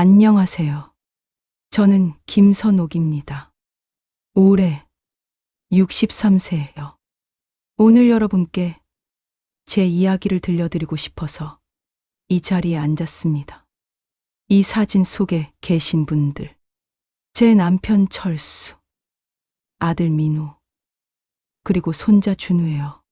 안녕하세요. 저는 김선옥입니다. 올해 63세예요. 오늘 여러분께 제 이야기를 들려드리고 싶어서 이 자리에 앉았습니다. 이 사진 속에 계신 분들. 제 남편 철수, 아들 민우, 그리고 손자 준우예요.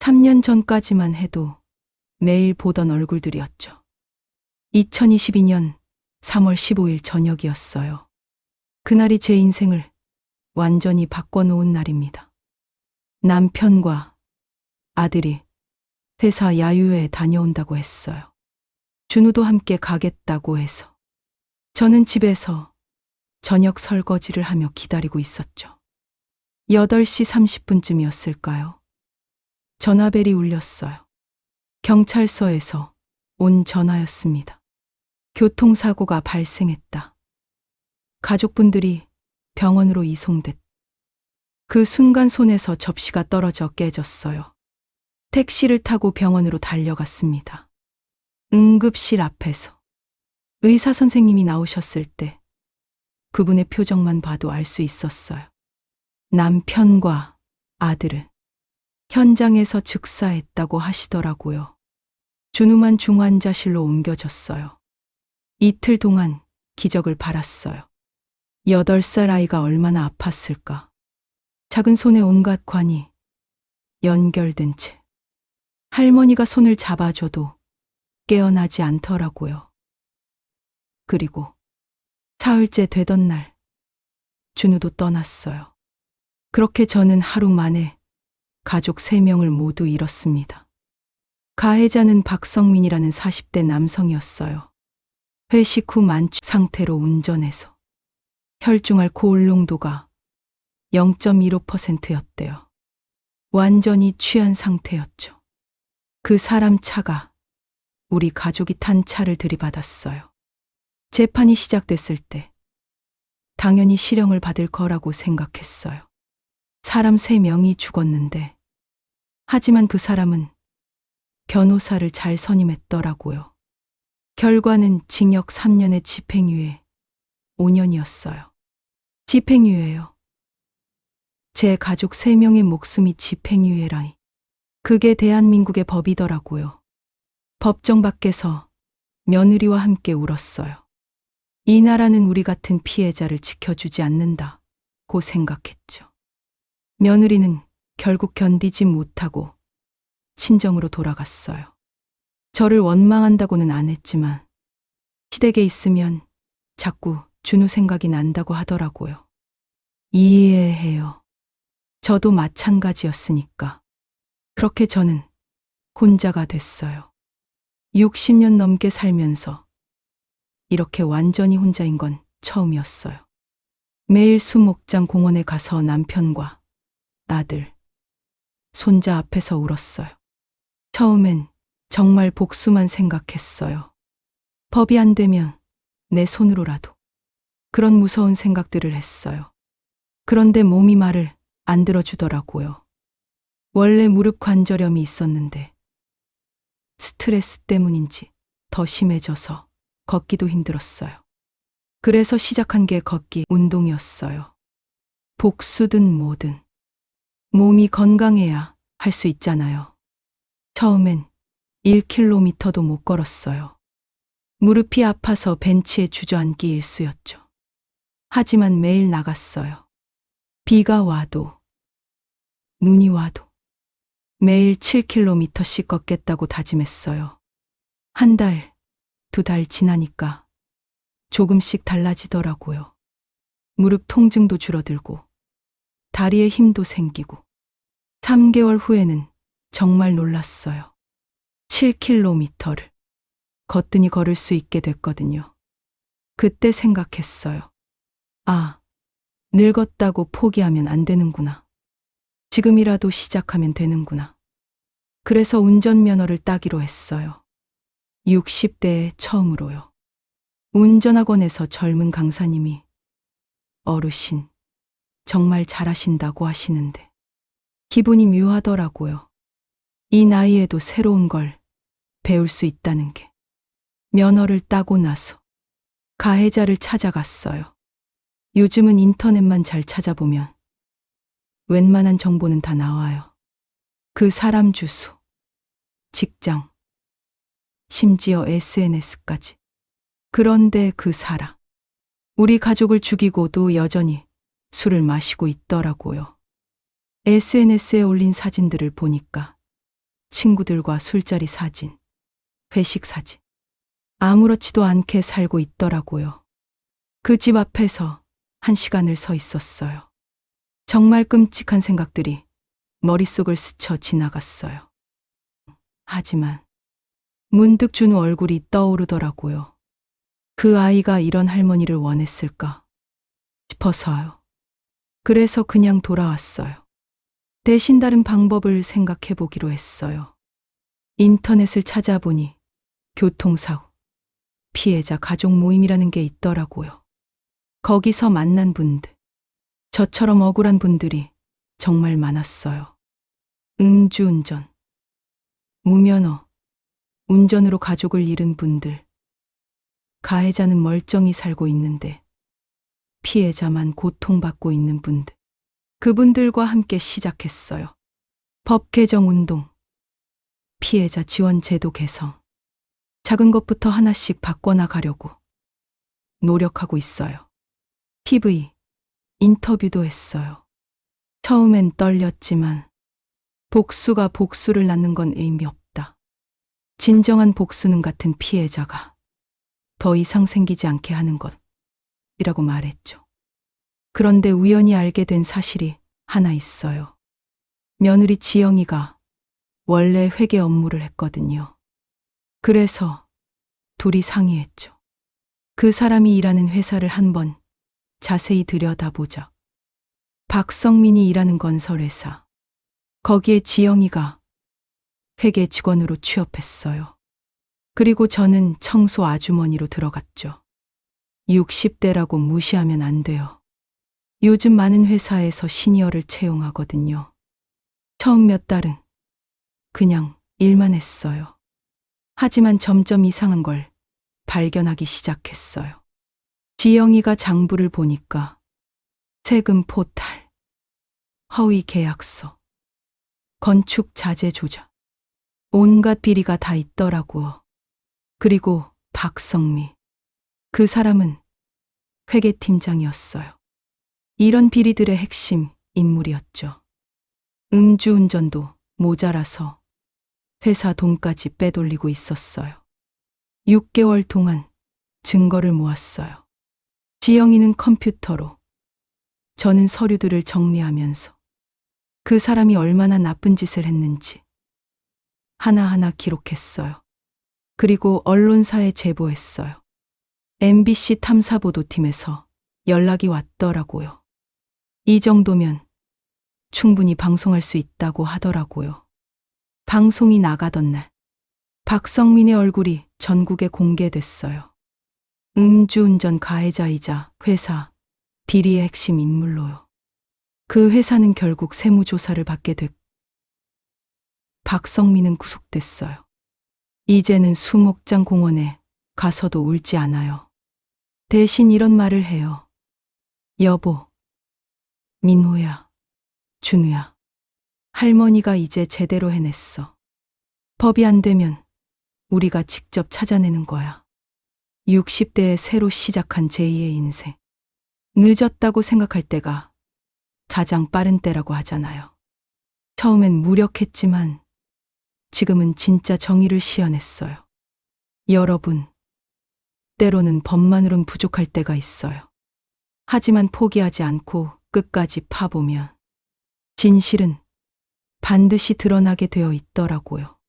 3년 전까지만 해도 매일 보던 얼굴들이었죠. 2022년 3월 15일 저녁이었어요. 그날이 제 인생을 완전히 바꿔놓은 날입니다. 남편과 아들이 회사 야유회에 다녀온다고 했어요. 준우도 함께 가겠다고 해서. 저는 집에서 저녁 설거지를 하며 기다리고 있었죠. 8시 30분쯤이었을까요? 전화벨이 울렸어요. 경찰서에서 온 전화였습니다. 교통사고가 발생했다. 가족분들이 병원으로 이송됐. 그 순간 손에서 접시가 떨어져 깨졌어요. 택시를 타고 병원으로 달려갔습니다. 응급실 앞에서 의사 선생님이 나오셨을 때 그분의 표정만 봐도 알 수 있었어요. 남편과 아들은 현장에서 즉사했다고 하시더라고요. 준우만 중환자실로 옮겨졌어요. 이틀 동안 기적을 바랐어요. 여덟 살 아이가 얼마나 아팠을까. 작은 손에 온갖 관이 연결된 채 할머니가 손을 잡아줘도 깨어나지 않더라고요. 그리고 사흘째 되던 날 준우도 떠났어요. 그렇게 저는 하루 만에 가족 세명을 모두 잃었습니다. 가해자는 박성민이라는 40대 남성이었어요. 회식 후 만취 상태로 운전해서 혈중 알코올 농도가 0.15%였대요. 완전히 취한 상태였죠. 그 사람 차가 우리 가족이 탄 차를 들이받았어요. 재판이 시작됐을 때 당연히 실형을 받을 거라고 생각했어요. 사람 세 명이 죽었는데 하지만 그 사람은 변호사를 잘 선임했더라고요. 결과는 징역 3년의 집행유예 5년이었어요. 집행유예요. 제 가족 3명의 목숨이 집행유예라니. 그게 대한민국의 법이더라고요. 법정 밖에서 며느리와 함께 울었어요. 이 나라는 우리 같은 피해자를 지켜주지 않는다 고 생각했죠. 며느리는 결국 견디지 못하고 친정으로 돌아갔어요. 저를 원망한다고는 안 했지만 시댁에 있으면 자꾸 준우 생각이 난다고 하더라고요. 이해해요. 저도 마찬가지였으니까. 그렇게 저는 혼자가 됐어요. 60년 넘게 살면서 이렇게 완전히 혼자인 건 처음이었어요. 매일 수목장 공원에 가서 남편과 아들, 손자 앞에서 울었어요. 처음엔 정말 복수만 생각했어요. 법이 안 되면 내 손으로라도. 그런 무서운 생각들을 했어요. 그런데 몸이 말을 안 들어주더라고요. 원래 무릎 관절염이 있었는데 스트레스 때문인지 더 심해져서 걷기도 힘들었어요. 그래서 시작한 게 걷기 운동이었어요. 복수든 뭐든 몸이 건강해야 할 수 있잖아요. 처음엔 1km도 못 걸었어요. 무릎이 아파서 벤치에 주저앉기 일쑤였죠. 하지만 매일 나갔어요. 비가 와도, 눈이 와도, 매일 7km씩 걷겠다고 다짐했어요. 한 달, 두 달 지나니까 조금씩 달라지더라고요. 무릎 통증도 줄어들고, 다리에 힘도 생기고, 3개월 후에는 정말 놀랐어요. 7km를 걷더니 걸을 수 있게 됐거든요. 그때 생각했어요. 아, 늙었다고 포기하면 안 되는구나. 지금이라도 시작하면 되는구나. 그래서 운전면허를 따기로 했어요. 60대에 처음으로요. 운전학원에서 젊은 강사님이 어르신, 정말 잘하신다고 하시는데 기분이 묘하더라고요. 이 나이에도 새로운 걸 배울 수 있다는 게 면허를 따고 나서 가해자를 찾아갔어요. 요즘은 인터넷만 잘 찾아보면 웬만한 정보는 다 나와요. 그 사람 주소, 직장, 심지어 SNS까지. 그런데 그 사람, 우리 가족을 죽이고도 여전히 술을 마시고 있더라고요. SNS에 올린 사진들을 보니까 친구들과 술자리 사진, 회식 사진, 아무렇지도 않게 살고 있더라고요. 그 집 앞에서 한 시간을 서 있었어요. 정말 끔찍한 생각들이 머릿속을 스쳐 지나갔어요. 하지만 문득 준우 얼굴이 떠오르더라고요. 그 아이가 이런 할머니를 원했을까 싶어서요. 그래서 그냥 돌아왔어요. 대신 다른 방법을 생각해 보기로 했어요. 인터넷을 찾아보니 교통사고, 피해자 가족 모임이라는 게 있더라고요. 거기서 만난 분들, 저처럼 억울한 분들이 정말 많았어요. 음주운전, 무면허, 운전으로 가족을 잃은 분들, 가해자는 멀쩡히 살고 있는데 피해자만 고통받고 있는 분들, 그분들과 함께 시작했어요. 법 개정 운동, 피해자 지원 제도 개선, 작은 것부터 하나씩 바꿔나가려고 노력하고 있어요. TV, 인터뷰도 했어요. 처음엔 떨렸지만 복수가 복수를 낳는 건 의미 없다. 진정한 복수는 같은 피해자가 더 이상 생기지 않게 하는 것이라고 말했죠. 그런데 우연히 알게 된 사실이 하나 있어요. 며느리 지영이가 원래 회계 업무를 했거든요. 그래서 둘이 상의했죠. 그 사람이 일하는 회사를 한번 자세히 들여다보자. 박성민이 일하는 건설회사. 거기에 지영이가 회계 직원으로 취업했어요. 그리고 저는 청소 아주머니로 들어갔죠. 60대라고 무시하면 안 돼요. 요즘 많은 회사에서 시니어를 채용하거든요. 처음 몇 달은 그냥 일만 했어요. 하지만 점점 이상한 걸 발견하기 시작했어요. 지영이가 장부를 보니까 세금 포탈, 허위 계약서, 건축 자재 조작, 온갖 비리가 다 있더라고요. 그리고 박성미. 그 사람은 회계팀장이었어요. 이런 비리들의 핵심 인물이었죠. 음주운전도 모자라서 회사 돈까지 빼돌리고 있었어요. 6개월 동안 증거를 모았어요. 지영이는 컴퓨터로, 저는 서류들을 정리하면서 그 사람이 얼마나 나쁜 짓을 했는지 하나하나 기록했어요. 그리고 언론사에 제보했어요. MBC 탐사보도팀에서 연락이 왔더라고요. 이 정도면 충분히 방송할 수 있다고 하더라고요. 방송이 나가던 날, 박성민의 얼굴이 전국에 공개됐어요. 음주운전 가해자이자 회사 비리의 핵심 인물로요. 그 회사는 결국 세무조사를 받게 됐고, 박성민은 구속됐어요. 이제는 수목장 공원에 가서도 울지 않아요. 대신 이런 말을 해요. 여보, 민호야, 준우야. 할머니가 이제 제대로 해냈어. 법이 안 되면 우리가 직접 찾아내는 거야. 60대에 새로 시작한 제2의 인생. 늦었다고 생각할 때가 가장 빠른 때라고 하잖아요. 처음엔 무력했지만 지금은 진짜 정의를 시연했어요. 여러분, 때로는 법만으론 부족할 때가 있어요. 하지만 포기하지 않고 끝까지 파보면 진실은 반드시 드러나게 되어 있더라고요.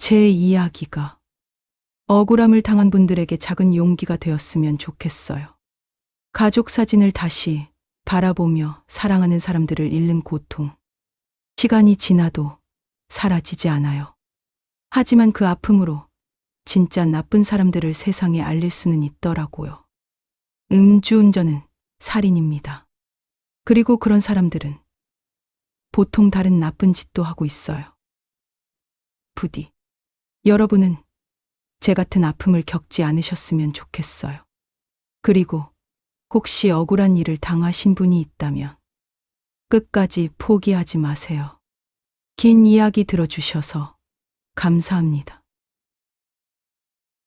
제 이야기가 억울함을 당한 분들에게 작은 용기가 되었으면 좋겠어요. 가족 사진을 다시 바라보며 사랑하는 사람들을 잃는 고통. 시간이 지나도 사라지지 않아요. 하지만 그 아픔으로 진짜 나쁜 사람들을 세상에 알릴 수는 있더라고요. 음주운전은 살인입니다. 그리고 그런 사람들은 보통 다른 나쁜 짓도 하고 있어요. 부디 여러분은 제 같은 아픔을 겪지 않으셨으면 좋겠어요. 그리고 혹시 억울한 일을 당하신 분이 있다면 끝까지 포기하지 마세요. 긴 이야기 들어주셔서 감사합니다.